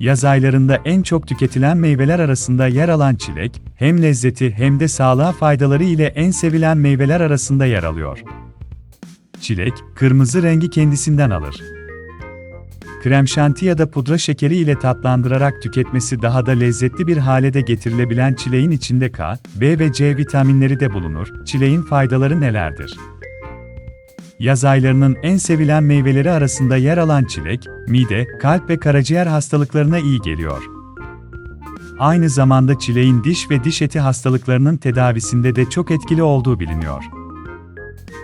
Yaz aylarında en çok tüketilen meyveler arasında yer alan çilek, hem lezzeti hem de sağlığa faydaları ile en sevilen meyveler arasında yer alıyor. Çilek, kırmızı rengi kendisinden alır. Krem şanti ya da pudra şekeri ile tatlandırarak tüketmesi daha da lezzetli bir hale de getirilebilen çileğin içinde K, B ve C vitaminleri de bulunur. Çileğin faydaları nelerdir? Yaz aylarının en sevilen meyveleri arasında yer alan çilek, mide, kalp ve karaciğer hastalıklarına iyi geliyor. Aynı zamanda çileğin diş ve diş eti hastalıklarının tedavisinde de çok etkili olduğu biliniyor.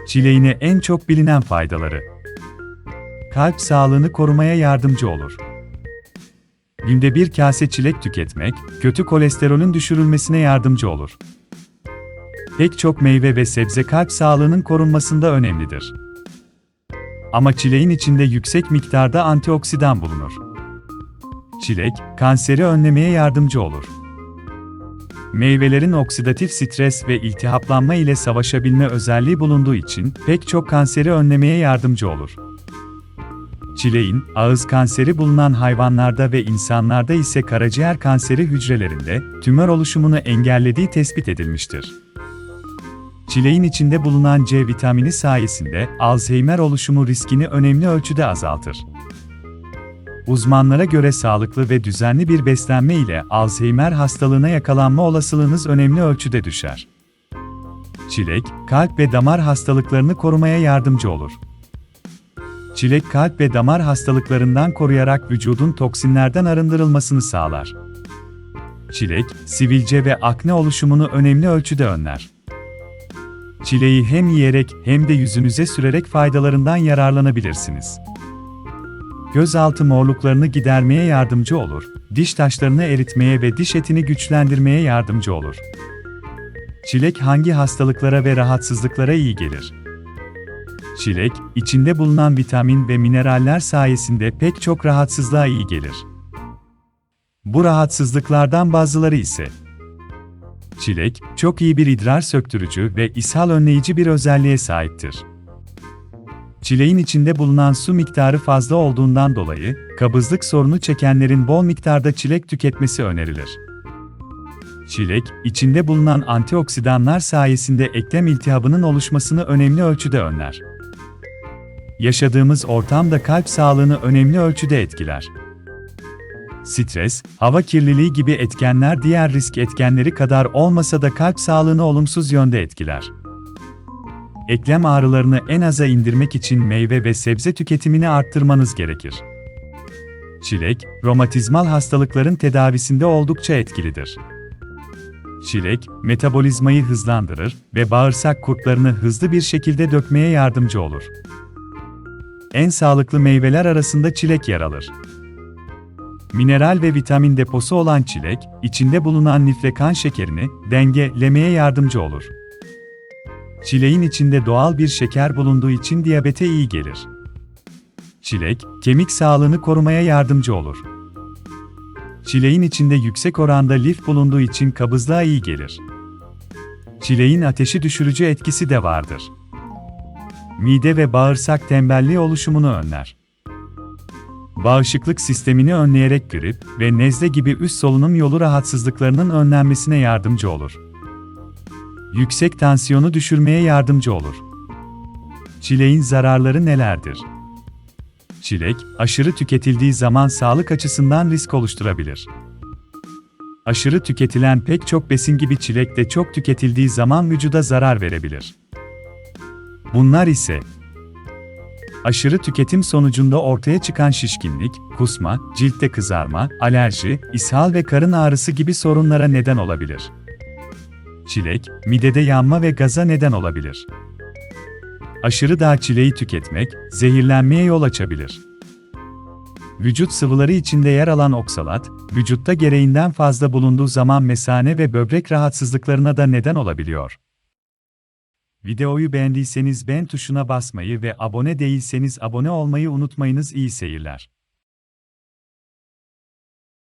Çileğine en çok bilinen faydaları. Kalp sağlığını korumaya yardımcı olur. Günde bir kase çilek tüketmek, kötü kolesterolün düşürülmesine yardımcı olur. Pek çok meyve ve sebze kalp sağlığının korunmasında önemlidir. Ama çileğin içinde yüksek miktarda antioksidan bulunur. Çilek, kanseri önlemeye yardımcı olur. Meyvelerin oksidatif stres ve iltihaplanma ile savaşabilme özelliği bulunduğu için pek çok kanseri önlemeye yardımcı olur. Çileğin, ağız kanseri bulunan hayvanlarda ve insanlarda ise karaciğer kanseri hücrelerinde tümör oluşumunu engellediği tespit edilmiştir. Çileğin içinde bulunan C vitamini sayesinde Alzheimer oluşumu riskini önemli ölçüde azaltır. Uzmanlara göre sağlıklı ve düzenli bir beslenme ile Alzheimer hastalığına yakalanma olasılığınız önemli ölçüde düşer. Çilek, kalp ve damar hastalıklarını korumaya yardımcı olur. Çilek kalp ve damar hastalıklarından koruyarak vücudun toksinlerden arındırılmasını sağlar. Çilek, sivilce ve akne oluşumunu önemli ölçüde önler. Çileği hem yiyerek hem de yüzünüze sürerek faydalarından yararlanabilirsiniz. Gözaltı morluklarını gidermeye yardımcı olur, diş taşlarını eritmeye ve diş etini güçlendirmeye yardımcı olur. Çilek hangi hastalıklara ve rahatsızlıklara iyi gelir? Çilek, içinde bulunan vitamin ve mineraller sayesinde pek çok rahatsızlığa iyi gelir. Bu rahatsızlıklardan bazıları ise Çilek, çok iyi bir idrar söktürücü ve ishal önleyici bir özelliğe sahiptir. Çileğin içinde bulunan su miktarı fazla olduğundan dolayı, kabızlık sorunu çekenlerin bol miktarda çilek tüketmesi önerilir. Çilek, içinde bulunan antioksidanlar sayesinde eklem iltihabının oluşmasını önemli ölçüde önler. Yaşadığımız ortam da kalp sağlığını önemli ölçüde etkiler. Stres, hava kirliliği gibi etkenler diğer risk etkenleri kadar olmasa da kalp sağlığını olumsuz yönde etkiler. Eklem ağrılarını en aza indirmek için meyve ve sebze tüketimini arttırmanız gerekir. Çilek, romatizmal hastalıkların tedavisinde oldukça etkilidir. Çilek, metabolizmayı hızlandırır ve bağırsak kurtlarını hızlı bir şekilde dökmeye yardımcı olur. En sağlıklı meyveler arasında çilek yer alır. Mineral ve vitamin deposu olan çilek, içinde bulunan lif kan şekerini dengelemeye yardımcı olur. Çileğin içinde doğal bir şeker bulunduğu için diyabete iyi gelir. Çilek, kemik sağlığını korumaya yardımcı olur. Çileğin içinde yüksek oranda lif bulunduğu için kabızlığa iyi gelir. Çileğin ateşi düşürücü etkisi de vardır. Mide ve bağırsak tembelliği oluşumunu önler. Bağışıklık sistemini önleyerek grip ve nezle gibi üst solunum yolu rahatsızlıklarının önlenmesine yardımcı olur. Yüksek tansiyonu düşürmeye yardımcı olur. Çileğin zararları nelerdir? Çilek, aşırı tüketildiği zaman sağlık açısından risk oluşturabilir. Aşırı tüketilen pek çok besin gibi çilek de çok tüketildiği zaman vücuda zarar verebilir. Bunlar ise Aşırı tüketim sonucunda ortaya çıkan şişkinlik, kusma, ciltte kızarma, alerji, ishal ve karın ağrısı gibi sorunlara neden olabilir. Çilek, midede yanma ve gaza neden olabilir. Aşırı dağ çileği tüketmek, zehirlenmeye yol açabilir. Vücut sıvıları içinde yer alan oksalat, vücutta gereğinden fazla bulunduğu zaman mesane ve böbrek rahatsızlıklarına da neden olabiliyor. Videoyu beğendiyseniz beğen tuşuna basmayı ve abone değilseniz abone olmayı unutmayınız iyi seyirler.